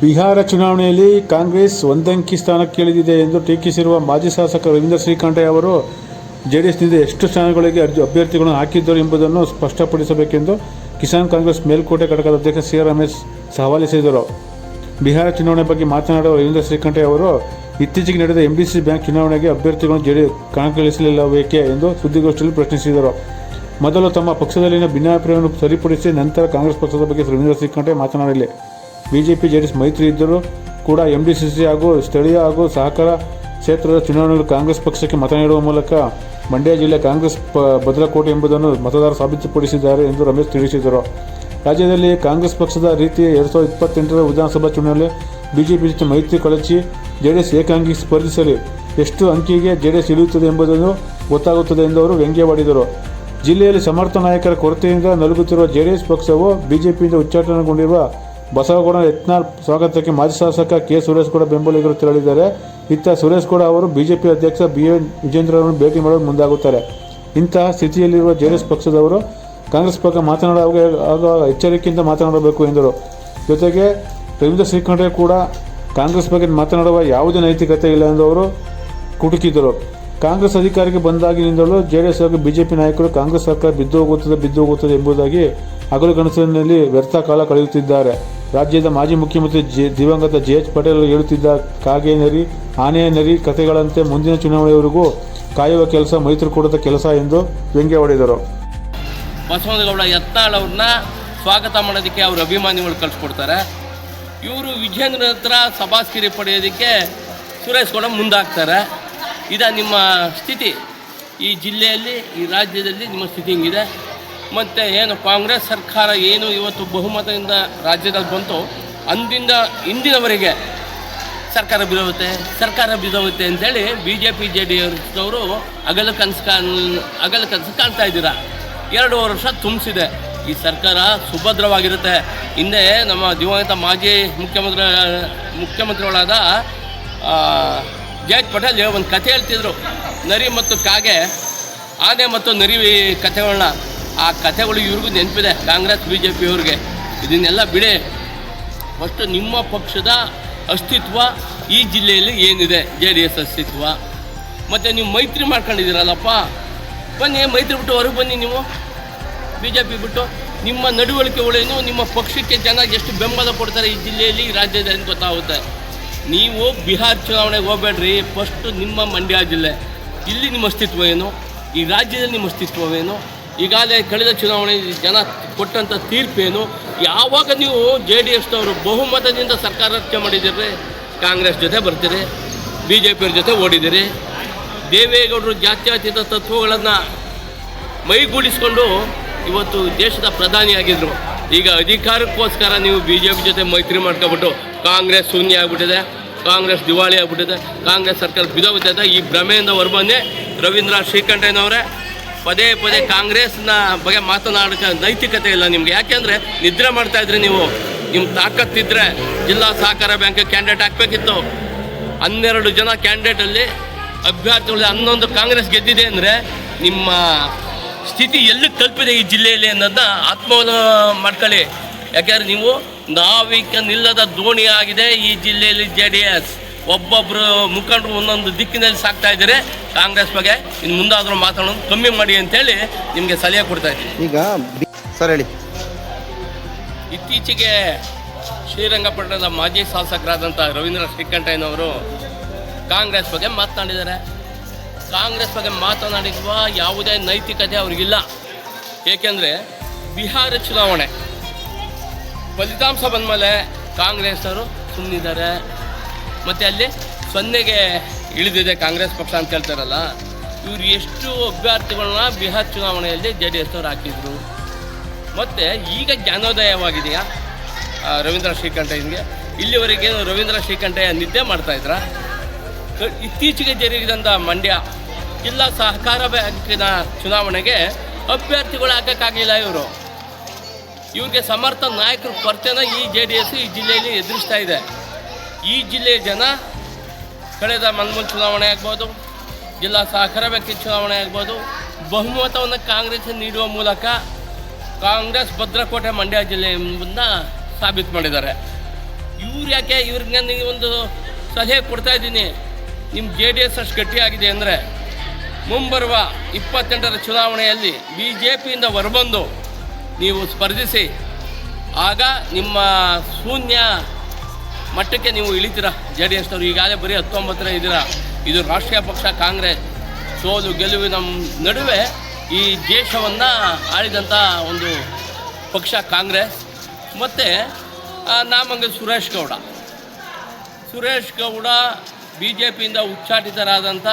ಬಿಹಾರ ಚುನಾವಣೆಯಲ್ಲಿ ಕಾಂಗ್ರೆಸ್ ಒಂದಂಕಿ ಸ್ಥಾನಕ್ಕಿಳಿದಿದೆ ಎಂದು ಟೀಕಿಸಿರುವ ಮಾಜಿ ಶಾಸಕ ರವೀಂದ್ರ ಶ್ರೀಕಂಠಯ್ಯ ಅವರು ಜೆಡಿಎಸ್ನಿಂದ ಎಷ್ಟು ಸ್ಥಾನಗಳಿಗೆ ಅರ್ಜಿ ಅಭ್ಯರ್ಥಿಗಳನ್ನು ಹಾಕಿದ್ದರು ಎಂಬುದನ್ನು ಸ್ಪಷ್ಟಪಡಿಸಬೇಕೆಂದು ಕಿಸಾನ್ ಕಾಂಗ್ರೆಸ್ ಮೇಲ್ಕೋಟೆ ಘಟಕದ ಅಧ್ಯಕ್ಷ ಸಿ ಆರ್ ರಮೇಶ್ ಸವಾಲಿಸಿದರು ಬಿಹಾರ ಚುನಾವಣೆ ಬಗ್ಗೆ ಮಾತನಾಡುವ ರವೀಂದ್ರ ಶ್ರೀಕಂಠಯ್ಯ ಅವರು, ಇತ್ತೀಚೆಗೆ ನಡೆದ ಎಂಬಿಸಿ ಬ್ಯಾಂಕ್ ಚುನಾವಣೆಗೆ ಅಭ್ಯರ್ಥಿಗಳನ್ನು ಜೆಡಿ ಕಣಕ್ಕಿಳಿಸಲಿಲ್ಲಬೇಕೆ ಎಂದು ಸುದ್ದಿಗೋಷ್ಠಿಯಲ್ಲಿ ಪ್ರಶ್ನಿಸಿದರು. ಮೊದಲು ತಮ್ಮ ಪಕ್ಷದಲ್ಲಿನ ಭಿನ್ನಾಭಿಪ್ರಾಯವನ್ನು ಸರಿಪಡಿಸಿ ನಂತರ ಕಾಂಗ್ರೆಸ್ ಪಕ್ಷದ ಬಗ್ಗೆ ರವೀಂದ್ರ ಶ್ರೀಕಂಠಯ್ಯ ಮಾತನಾಡಲಿ. ಬಿಜೆಪಿ, ಜೆಡಿಎಸ್ ಮೈತ್ರಿ ಇದ್ದರೂ ಕೂಡ ಎಂಡಿಸಿಸಿ ಹಾಗೂ ಸ್ಥಳೀಯ ಹಾಗೂ ಸಹಕಾರ ಕ್ಷೇತ್ರದ ಚುನಾವಣೆಗಳು ಕಾಂಗ್ರೆಸ್ ಪಕ್ಷಕ್ಕೆ ಮತ ನೀಡುವ ಮೂಲಕ ಮಂಡ್ಯ ಜಿಲ್ಲೆ ಕಾಂಗ್ರೆಸ್ ಪ, ಭದ್ರಕೋಟೆ ಎಂಬುದನ್ನು ಮತದಾರರು ಸಾಬೀತುಪಡಿಸಿದ್ದಾರೆ ಎಂದು ರಮೇಶ್ ತಿಳಿಸಿದರು. ರಾಜ್ಯದಲ್ಲಿ ಕಾಂಗ್ರೆಸ್ ಪಕ್ಷದ ರೀತಿ ಎರಡು ಸಾವಿರದ ಇಪ್ಪತ್ತೆಂಟರ ವಿಧಾನಸಭಾ ಚುನಾವಣೆ ಬಿಜೆಪಿ ಜೊತೆ ಮೈತ್ರಿ ಕಳಚಿ ಜೆಡಿಎಸ್ ಏಕಾಂಗಿ ಸ್ಪರ್ಧಿಸಲಿ, ಎಷ್ಟು ಅಂಕಿಗೆ ಜೆಡಿಎಸ್ ಇಳಿಯುತ್ತದೆ ಎಂಬುದನ್ನು ಗೊತ್ತಾಗುತ್ತದೆ ಎಂದು ಅವರು ವ್ಯಂಗ್ಯವಾಡಿದರು. ಜಿಲ್ಲೆಯಲ್ಲಿ ಸಮರ್ಥ ನಾಯಕರ ಕೊರತೆಯಿಂದ ನಲುಗುತ್ತಿರುವ ಜೆಡಿಎಸ್ ಪಕ್ಷವು ಬಿಜೆಪಿಯಿಂದ ಉಚ್ಚಾಟನೆಗೊಂಡಿರುವ ಬಸವಗೌಡ ಯತ್ನಾಳ್ ಸ್ವಾಗತಕ್ಕೆ ಮಾಜಿ ಶಾಸಕ ಕೆ ಸುರೇಶ್ ಕೂಡ ಬೆಂಬಲಿಗರು ತೆರಳಿದ್ದಾರೆ. ಇತ್ತ ಸುರೇಶ್ ಕೂಡ ಅವರು ಬಿಜೆಪಿ ಅಧ್ಯಕ್ಷ ಬಿ ಎನ್ ವಿಜೇಂದ್ರರನ್ನು ಭೇಟಿ ಮಾಡಲು ಮುಂದಾಗುತ್ತಾರೆ. ಇಂತಹ ಸ್ಥಿತಿಯಲ್ಲಿರುವ ಜೆಡಿಎಸ್ ಪಕ್ಷದವರು ಕಾಂಗ್ರೆಸ್ ಪಕ್ಷ ಮಾತನಾಡುವಾಗ ಆಗ ಎಚ್ಚರಿಕೆಯಿಂದ ಮಾತನಾಡಬೇಕು ಎಂದರು. ಜೊತೆಗೆ ರವೀಂದ್ರ ಶ್ರೀಕಂಠಯ್ಯ ಕೂಡ ಕಾಂಗ್ರೆಸ್ ಬಗ್ಗೆ ಮಾತನಾಡುವ ಯಾವುದೇ ನೈತಿಕತೆ ಇಲ್ಲ ಎಂದು ಅವರು ಕುಟುಕಿದರು ಕಾಂಗ್ರೆಸ್ ಅಧಿಕಾರಕ್ಕೆ ಬಂದಾಗಿನಿಂದಲೂ ಜೆಡಿಎಸ್ ಹಾಗೂ ಬಿಜೆಪಿ ನಾಯಕರು ಕಾಂಗ್ರೆಸ್ ಸರ್ಕಾರ ಬಿದ್ದು ಹೋಗುತ್ತದೆ ಬಿದ್ದು ಹೋಗುತ್ತದೆ ಎಂಬುದಾಗಿ ಹಗಲು ಕನಸಿನಲ್ಲಿ ವ್ಯರ್ಥ ಕಾಲ ಕಳೆಯುತ್ತಿದ್ದಾರೆ. ರಾಜ್ಯದ ಮಾಜಿ ಮುಖ್ಯಮಂತ್ರಿ ಜೆ ದಿವಂಗತ ಜೆ ಎಚ್ ಪಟೇಲ್ ಹೇಳುತ್ತಿದ್ದ ಕಾಗೆ ನರಿ ಆನೆಯ ನರಿ ಕಥೆಗಳಂತೆ ಮುಂದಿನ ಚುನಾವಣೆಯವರೆಗೂ ಕಾಯುವ ಕೆಲಸ ಮೈತ್ರಿಕೂಟದ ಕೆಲಸ ಎಂದು ವ್ಯಂಗ್ಯ ಹೊಡೆದರು. ಬಸವನಗೌಡ ಯತ್ನಾಳ್ ಅವ್ರನ್ನ ಸ್ವಾಗತ ಮಾಡೋದಕ್ಕೆ ಅವ್ರ ಅಭಿಮಾನಿಗಳು ಕಳಿಸ್ಕೊಡ್ತಾರೆ. ಇವರು ವಿಜೇಂದ್ರ ಹತ್ರ ಸಭಾಸ್ಕಿರಿ ಪಡೆಯೋದಕ್ಕೆ ಸುರೇಶ್ ಗೌಡ ಮುಂದಾಗ್ತಾರೆ. ಇದ ನಿಮ್ಮ ಸ್ಥಿತಿ. ಈ ಜಿಲ್ಲೆಯಲ್ಲಿ, ಈ ರಾಜ್ಯದಲ್ಲಿ ನಿಮ್ಮ ಸ್ಥಿತಿ ಹಿಂಗಿದೆ? ಮತ್ತು ಏನು ಕಾಂಗ್ರೆಸ್ ಸರ್ಕಾರ ಏನು ಇವತ್ತು ಬಹುಮತದಿಂದ ರಾಜ್ಯದಲ್ಲಿ ಬಂತು ಅಂದಿಂದ ಇಂದಿನವರೆಗೆ ಸರ್ಕಾರ ಬಿದೋಗುತ್ತೆ ಸರ್ಕಾರ ಬಿದೋಗುತ್ತೆ ಅಂತೇಳಿ B J P J D ಅವರು ಅಗಲ ಕನಸು ಕಾಣ್, ಅಗಲ ಕನಸು ಕಾಣ್ತಾ ಇದ್ದೀರಾ? ಎರಡು ವರ್ಷ ತುಂಬಿಸಿದೆ. ಈ ಸರ್ಕಾರ ಸುಭದ್ರವಾಗಿರುತ್ತೆ. ಹಿಂದೆ ನಮ್ಮ ದಿವಂಗತ ಮಾಜಿ ಮುಖ್ಯಮಂತ್ರಿ, ಮುಖ್ಯಮಂತ್ರಿಗಳಾದ ಜಯತ್ ಪಟೇಲ್ ಒಂದು ಕಥೆ ಹೇಳ್ತಿದ್ರು. ನರಿ ಮತ್ತು ಕಾಗೆ, ಆನೆ ಮತ್ತು ನರಿ ಕಥೆಗಳನ್ನ ಆ ಕಥೆಗಳು ಇವ್ರಿಗೂ ನೆನಪಿದೆ, ಕಾಂಗ್ರೆಸ್ ಬಿ ಜೆ ಪಿಯವ್ರಿಗೆ ಇದನ್ನೆಲ್ಲ ಬಿಡಿ. ಫಸ್ಟು ನಿಮ್ಮ ಪಕ್ಷದ ಅಸ್ತಿತ್ವ ಈ ಜಿಲ್ಲೆಯಲ್ಲಿ ಏನಿದೆ? ಜೆ ಡಿ ಎಸ್ ಅಸ್ತಿತ್ವ. ಮತ್ತು ನೀವು ಮೈತ್ರಿ ಮಾಡ್ಕೊಂಡಿದ್ದೀರಲ್ಲಪ್ಪ. ಬನ್ನಿ, ಮೈತ್ರಿ ಬಿಟ್ಟು ಹೊರಗೆ ಬನ್ನಿ ನೀವು. ಬಿ ಜೆ ಪಿ ಬಿಟ್ಟು. ನಿಮ್ಮ ನಡವಳಿಕೆಗಳೇನು ನಿಮ್ಮ ಪಕ್ಷಕ್ಕೆ ಜನ ಎಷ್ಟು ಬೆಂಬಲ ಕೊಡ್ತಾರೆ ಈ ಜಿಲ್ಲೆಯಲ್ಲಿ, ಈ ರಾಜ್ಯದಲ್ಲಿ ಗೊತ್ತಾಗುತ್ತೆ. ನೀವು ಬಿಹಾರ್ ಚುನಾವಣೆಗೆ ಹೋಗ್ಬೇಡ್ರಿ. ಫಸ್ಟು ನಿಮ್ಮ ಮಂಡ್ಯ ಜಿಲ್ಲೆ. ಇಲ್ಲಿ ನಿಮ್ಮ ಅಸ್ತಿತ್ವ ಏನು? ಈ ರಾಜ್ಯದಲ್ಲಿ ನಿಮ್ಮ ಅಸ್ತಿತ್ವವೇನು? ಈಗಾಗಲೇ ಕಳೆದ ಚುನಾವಣೆ ಜನ ಕೊಟ್ಟಂಥ ತೀರ್ಪೇನು? ಯಾವಾಗ ನೀವು ಜೆ ಡಿ ಎಸ್ನವರು ಬಹುಮತದಿಂದ ಸರ್ಕಾರ ರಚನೆ ಮಾಡಿದ್ದೀರಿ? ಕಾಂಗ್ರೆಸ್ ಜೊತೆ ಬರ್ತೀರಿ, ಬಿ ಜೆ ಪಿಯವ್ರ ಜೊತೆ ಓಡಿದ್ದೀರಿ. ದೇವೇಗೌಡರು ಜಾತ್ಯತೀತ ತತ್ವಗಳನ್ನು ಮೈಗೂಡಿಸ್ಕೊಂಡು ಇವತ್ತು ದೇಶದ ಪ್ರಧಾನಿಯಾಗಿದ್ದರು ಈಗ ಅಧಿಕಾರಕ್ಕೋಸ್ಕರ ನೀವು ಬಿ ಜೆ ಪಿ ಜೊತೆ ಮೈತ್ರಿ ಮಾಡ್ಕೊಬಿಟ್ಟು ಕಾಂಗ್ರೆಸ್ ಶೂನ್ಯ ಆಗಿಬಿಟ್ಟಿದೆ, ಕಾಂಗ್ರೆಸ್ ದಿವಾಳಿ ಆಗಿಬಿಟ್ಟಿದೆ, ಕಾಂಗ್ರೆಸ್ ಸರ್ಕಾರ ಬಿದೋಗ್ಬಿಟ್ಟಿದೆ ಈ ಭ್ರಮೆಯಿಂದ ಹೊರಬಂದೆ ರವೀಂದ್ರ ಶ್ರೀಕಂಠಯ್ಯನವರೇ ಪದೇ ಪದೇ ಕಾಂಗ್ರೆಸ್ನ ಬಗ್ಗೆ ಮಾತನಾಡೋಕ್ಕೆ ನೈತಿಕತೆ ಇಲ್ಲ ನಿಮಗೆ. ಯಾಕೆಂದರೆ ನಿದ್ರೆ ಮಾಡ್ತಾ ಇದ್ರಿ ನೀವು. ನಿಮ್ಮ ತಾಕತ್ತಿದ್ರೆ ಜಿಲ್ಲಾ ಸಹಕಾರ ಬ್ಯಾಂಕ್ ಕ್ಯಾಂಡಿಡೇಟ್ ಹಾಕಬೇಕಿತ್ತು. ಹನ್ನೆರಡು ಜನ ಕ್ಯಾಂಡಿಡೇಟಲ್ಲಿ ಅಭ್ಯರ್ಥಿಗಳು ಹನ್ನೊಂದು ಕಾಂಗ್ರೆಸ್ ಗೆದ್ದಿದೆ ಅಂದರೆ ನಿಮ್ಮ ಸ್ಥಿತಿ ಎಲ್ಲಿ ತಲುಪಿದೆ ಈ ಜಿಲ್ಲೆಯಲ್ಲಿ ಅನ್ನೋದನ್ನ ಆತ್ಮವಲ ಮಾಡ್ಕೊಳ್ಳಿ. ಯಾಕೆಂದ್ರೆ ನೀವು ನಾವಿಕ ನಿಲ್ಲದ ದೋಣಿ ಆಗಿದೆ ಈ ಜಿಲ್ಲೆಯಲ್ಲಿ ಜೆ ಡಿ ಎಸ್. ಒಬ್ಬೊಬ್ಬರು ಮುಖಂಡರು ಒಂದೊಂದು ದಿಕ್ಕಿನಲ್ಲಿ ಸಾಕ್ತಾ ಇದ್ದಾರೆ. ಕಾಂಗ್ರೆಸ್ ಬಗ್ಗೆ ಇನ್ನು ಮುಂದಾದರೂ ಮಾತಾಡೋದು ಕಮ್ಮಿ ಮಾಡಿ ಅಂತೇಳಿ ನಿಮಗೆ ಸಲಹೆ ಕೊಡ್ತಾ ಇದ್ದೀನಿ. ಈಗ ಸರ್ ಹೇಳಿ. ಇತ್ತೀಚೆಗೆ ಶ್ರೀರಂಗಪಟ್ಟಣದ ಮಾಜಿ ಶಾಸಕರಾದಂಥ ರವೀಂದ್ರ ಶ್ರೀಕಂಠಯ್ಯನವರು ಕಾಂಗ್ರೆಸ್ ಬಗ್ಗೆ ಮಾತನಾಡಿದ್ದಾರೆ. ಕಾಂಗ್ರೆಸ್ ಬಗ್ಗೆ ಮಾತನಾಡಿರುವ ಯಾವುದೇ ನೈತಿಕತೆ ಅವ್ರಿಗಿಲ್ಲ. ಏಕೆಂದರೆ ಬಿಹಾರ ಚುನಾವಣೆ ಫಲಿತಾಂಶ ಬಂದಮೇಲೆ ಕಾಂಗ್ರೆಸ್ನವರು ಸುಮ್ಮನಿದ್ದಾರೆ ಮತ್ತು ಅಲ್ಲಿ ಸೊನ್ನೆಗೆ ಇಳಿದಿದೆ ಕಾಂಗ್ರೆಸ್ ಪಕ್ಷ ಅಂತ ಹೇಳ್ತಾರಲ್ಲ, ಇವರು ಎಷ್ಟು ಅಭ್ಯರ್ಥಿಗಳನ್ನ ಬಿಹಾರ್ ಚುನಾವಣೆಯಲ್ಲಿ ಜೆ ಡಿ ಎಸ್ನವ್ರು ಹಾಕಿದ್ರು. ಮತ್ತು ಈಗ ಜ್ಞಾನೋದಯವಾಗಿದೆಯಾ? ರವೀಂದ್ರ ಶ್ರೀಕಂಠಯ್ಯನಿಗೆ ಇಲ್ಲಿವರೆಗೆ ರವೀಂದ್ರ ಶ್ರೀಕಂಠಯ್ಯ ನಿದ್ದೆ ಮಾಡ್ತಾಯಿದ್ರ ಇತ್ತೀಚೆಗೆ ಜರುಗಿದಂಥ ಮಂಡ್ಯ, ಜಿಲ್ಲಾ ಸಹಕಾರ ಬ್ಯಾಂಕಿನ ಚುನಾವಣೆಗೆ ಅಭ್ಯರ್ಥಿಗಳು ಹಾಕೋಕ್ಕಾಗಲಿಲ್ಲ ಇವರು. ಇವ್ರಿಗೆ ಸಮರ್ಥ ನಾಯಕರು ಕೊರತೆನ ಈ ಜೆ ಡಿ ಎಸ್ ಈ ಜಿಲ್ಲೆಯಲ್ಲಿ ಎದುರಿಸ್ತಾ ಇದೆ. ಈ ಜಿಲ್ಲೆಯ ಜನ ಕಳೆದ ಮನ್ಮೂಲ್ ಚುನಾವಣೆ ಆಗ್ಬೋದು, ಜಿಲ್ಲಾ ಸಹಕಾರ ಬ್ಯಾಂಕಿನ ಚುನಾವಣೆ ಆಗ್ಬೋದು, ಬಹುಮತವನ್ನು ಕಾಂಗ್ರೆಸ್ ನೀಡುವ ಮೂಲಕ ಕಾಂಗ್ರೆಸ್ ಭದ್ರಕೋಟೆ ಮಂಡ್ಯ ಜಿಲ್ಲೆ ಎಂಬುದನ್ನ ಸಾಬೀತು ಮಾಡಿದ್ದಾರೆ. ಇವ್ರು ಯಾಕೆ ಇವ್ರಿಗೆ ನನಗೆ ಒಂದು ಸಲಹೆ ಕೊಡ್ತಾ ಇದ್ದೀನಿ ನಿಮ್ಮ ಜೆ ಡಿ ಎಸ್ ಅಷ್ಟು ಗಟ್ಟಿಯಾಗಿದೆ ಅಂದರೆ ಮುಂಬರುವ ಇಪ್ಪತ್ತೆಂಟರ ಚುನಾವಣೆಯಲ್ಲಿ ಬಿ ಜೆ ಪಿಯಿಂದ ಹೊರಬಂದು ನೀವು ಸ್ಪರ್ಧಿಸಿ, ಆಗ ನಿಮ್ಮ ಶೂನ್ಯ ಮಟ್ಟಕ್ಕೆ ನೀವು ಇಳಿತೀರಾ? ಜೆ ಡಿ ಎಸ್ನವರು ಈಗಾಗಲೇ ಬರೀ ಹತ್ತೊಂಬತ್ತರ ಇದ್ದೀರಾ ಇದು ರಾಷ್ಟ್ರೀಯ ಪಕ್ಷ, ಕಾಂಗ್ರೆಸ್. ಸೋಲು ಗೆಲುವಿನ ನಡುವೆ ಈ ದೇಶವನ್ನು ಆಳಿದಂಥ ಒಂದು ಪಕ್ಷ, ಕಾಂಗ್ರೆಸ್. ಮತ್ತು ನಾಮಂಗ ಸುರೇಶ್ ಗೌಡ. ಸುರೇಶ್ ಗೌಡ ಬಿ ಜೆ ಪಿಯಿಂದ ಉಚ್ಚಾಟಿತರಾದಂಥ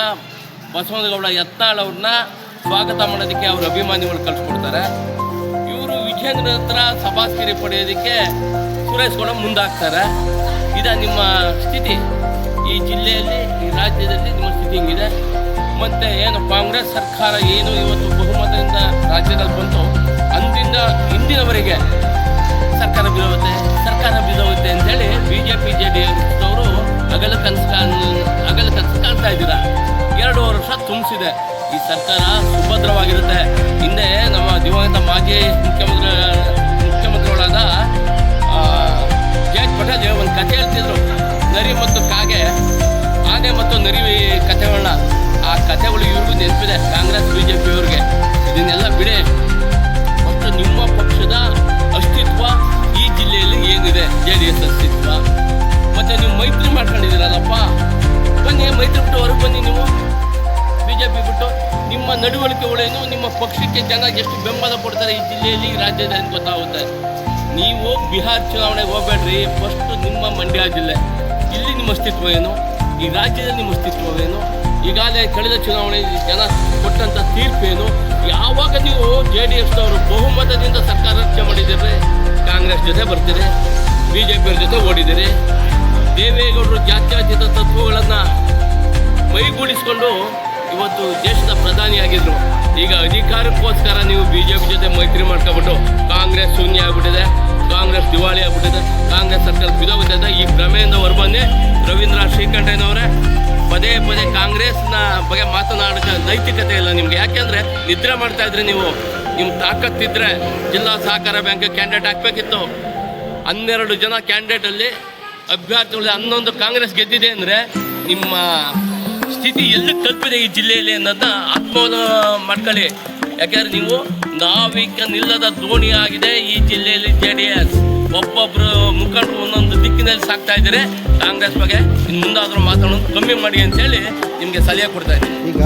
ಬಸವನಗೌಡ ಯತ್ನಾಳ್ ಅವ್ರನ್ನ ಸ್ವಾಗತ ಮಾಡೋದಕ್ಕೆ ಅವರು ಅಭಿಮಾನಿಗಳು ಕಳಿಸ್ಕೊಡ್ತಾರೆ. ಇವರು ವಿಜೇಂದ್ರ ಹತ್ರ ಸಭಾಸ್ಕಿರಿ ಪಡೆಯೋದಕ್ಕೆ ಗೌಡ ಮುಂದಾಗ್ತಾರೆ. ಇದ ನಿಮ್ಮ ಸ್ಥಿತಿ? ಈ ಜಿಲ್ಲೆಯಲ್ಲಿ, ಈ ರಾಜ್ಯದಲ್ಲಿ ನಿಮ್ಮ ಸ್ಥಿತಿ ಹಿಂಗಿದೆ? ಮತ್ತು ಏನು ಕಾಂಗ್ರೆಸ್ ಸರ್ಕಾರ ಏನು ಇವತ್ತು ಬಹುಮತದಿಂದ ರಾಜ್ಯದಲ್ಲಿ ಬಂತು? ಅಂದಿಂದ ಇಂದಿನವರೆಗೆ ಸರ್ಕಾರ ಬೀಳುತ್ತೆ ಸರ್ಕಾರ ಬೀಳುತ್ತೆ ಅಂತೇಳಿ B J P J D ಅವರು ಅಗಲ ಕನಸು ಅಗಲ ಕನಸು ಕಾಣ್ತಾ ಇದ್ದೀರಾ? ಎರಡು ವರ್ಷ ತುಂಬಿಸಿದೆ. ಈ ಸರ್ಕಾರ ಸುಭದ್ರವಾಗಿರುತ್ತೆ. ಹಿಂದೆ ನಮ್ಮ ದಿವಂಗತ ಮಾಜಿ ಹೇಳ್ತಿದ್ರು? ನರಿ ಮತ್ತು ಕಾಗೆ, ಆನೆ ಮತ್ತು ನರಿ ಕಥೆಗಳನ್ನ ಆ ಕಥೆಗಳು ಇವ್ರಿಗೂ ನೆನಪಿದೆ, ಕಾಂಗ್ರೆಸ್ ಬಿ ಜೆ ಪಿಯವ್ರಿಗೆ ಇದನ್ನೆಲ್ಲ ಬಿಡಿ. ಮತ್ತು ನಿಮ್ಮ ಪಕ್ಷದ ಅಸ್ತಿತ್ವ ಈ ಜಿಲ್ಲೆಯಲ್ಲಿ ಏನಿದೆ ಜೆ ಡಿ ಎಸ್ ಅಸ್ತಿತ್ವ. ಮತ್ತು ನೀವು ಮೈತ್ರಿ ಮಾಡ್ಕೊಂಡಿದ್ದೀರಲ್ಲಪ್ಪ? ಬನ್ನಿ, ಮೈತ್ರಿ ಬಿಟ್ಟು ಹೊರಗೆ ಬನ್ನಿ ನೀವು. ಬಿ ಜೆ ಪಿ ಬಿಟ್ಟು ನಿಮ್ಮ ನಡವಳಿಕೆಗಳೇನು ನಿಮ್ಮ ಪಕ್ಷಕ್ಕೆ ಜನ ಎಷ್ಟು ಬೆಂಬಲ ಕೊಡ್ತಾರೆ ಈ ಜಿಲ್ಲೆಯಲ್ಲಿ ರಾಜ್ಯದಲ್ಲಿ ಗೊತ್ತಾಗುತ್ತೆ. ನೀವು ಬಿಹಾರ್ ಚುನಾವಣೆಗೆ ಹೋಗ್ಬೇಡ್ರಿ. ಫಸ್ಟ್ ನಿಮ್ಮ ಮಂಡ್ಯ ಜಿಲ್ಲೆ. ಇಲ್ಲಿ ನಿಮ್ಮ ಅಸ್ತಿತ್ವ ಏನು? ಈ ರಾಜ್ಯದಲ್ಲಿ ನಿಮ್ಮ ಅಸ್ತಿತ್ವವೇನು ಈಗಾಗಲೇ ಕಳೆದ ಚುನಾವಣೆ ಜನ ಕೊಟ್ಟಂಥ ತೀರ್ಪೇನು ಯಾವಾಗ ನೀವು ಜೆ ಡಿ ಎಸ್ನವರು ಬಹುಮತದಿಂದ ಸರ್ಕಾರ ರಚನೆ ಮಾಡಿದ್ದೀರಿ? ಕಾಂಗ್ರೆಸ್ ಜೊತೆ ಬರ್ತೀರಿ? ಬಿ ಜೆ ಪಿಯವ್ರ ಜೊತೆ ಓಡಿದ್ದೀರಿ? ದೇವೇಗೌಡರು ಜಾತ್ಯಾತೀತ ತತ್ವಗಳನ್ನು ಮೈಗೂಡಿಸಿಕೊಂಡು ಇವತ್ತು ದೇಶದ ಪ್ರಧಾನಿಯಾಗಿದ್ರು. ರವೀಂದ್ರ ಶ್ರೀಕಂಠಯ್ಯನವರೇ ಪದೇ ಪದೇ ಕಾಂಗ್ರೆಸ್ನ ಬಗ್ಗೆ ಮಾತನಾಡಿದ ನೈತಿಕತೆ ಇಲ್ಲ ನಿಮ್ಗೆ. ಯಾಕೆಂದ್ರೆ ನಿದ್ರೆ ಮಾಡ್ತಾ ಇದ್ರಿ ನೀವು. ನಿಮ್ಮ ತಾಕತ್ತಿದ್ರೆ ಜಿಲ್ಲಾ ಸಹಕಾರ ಬ್ಯಾಂಕ್ ಕ್ಯಾಂಡಿಡೇಟ್ ಹಾಕ್ಬೇಕಿತ್ತು. ಹನ್ನೆರಡು ಜನ ಕ್ಯಾಂಡಿಡೇಟಲ್ಲಿ ಅಭ್ಯರ್ಥಿಗಳು ಹನ್ನೊಂದು ಕಾಂಗ್ರೆಸ್ ಗೆದ್ದಿದೆ ಅಂದರೆ ನಿಮ್ಮ ಸ್ಥಿತಿ ಎಲ್ಲಿ ತಲುಪಿದೆ ಈ ಜಿಲ್ಲೆಯಲ್ಲಿ ಅನ್ನೋದನ್ನ ಆತ್ಮವನ್ನು ಮಾಡ್ಕೊಳ್ಳಿ. ಯಾಕೆಂದ್ರೆ ನೀವು ನಾವೀಗ ನಿಲ್ಲದ ದೋಣಿ ಆಗಿದೆ ಈ ಜಿಲ್ಲೆಯಲ್ಲಿ ಜೆ ಡಿ ಒಬ್ಬೊಬ್ಬರು ಮುಖಂಡರು ಒಂದೊಂದು ದಿಕ್ಕಿನಲ್ಲಿ ಸಾಕ್ತಾ ಇದ್ದಾರೆ. ಕಾಂಗ್ರೆಸ್ ಬಗ್ಗೆ ಇನ್ನು ಮುಂದಾದರೂ ಮಾತಾಡೋದು ಕಮ್ಮಿ ಮಾಡಿ ಅಂತೇಳಿ ನಿಮಗೆ ಸಲಹೆ ಕೊಡ್ತಾ ಇದ್ದೀನಿ. ಈಗ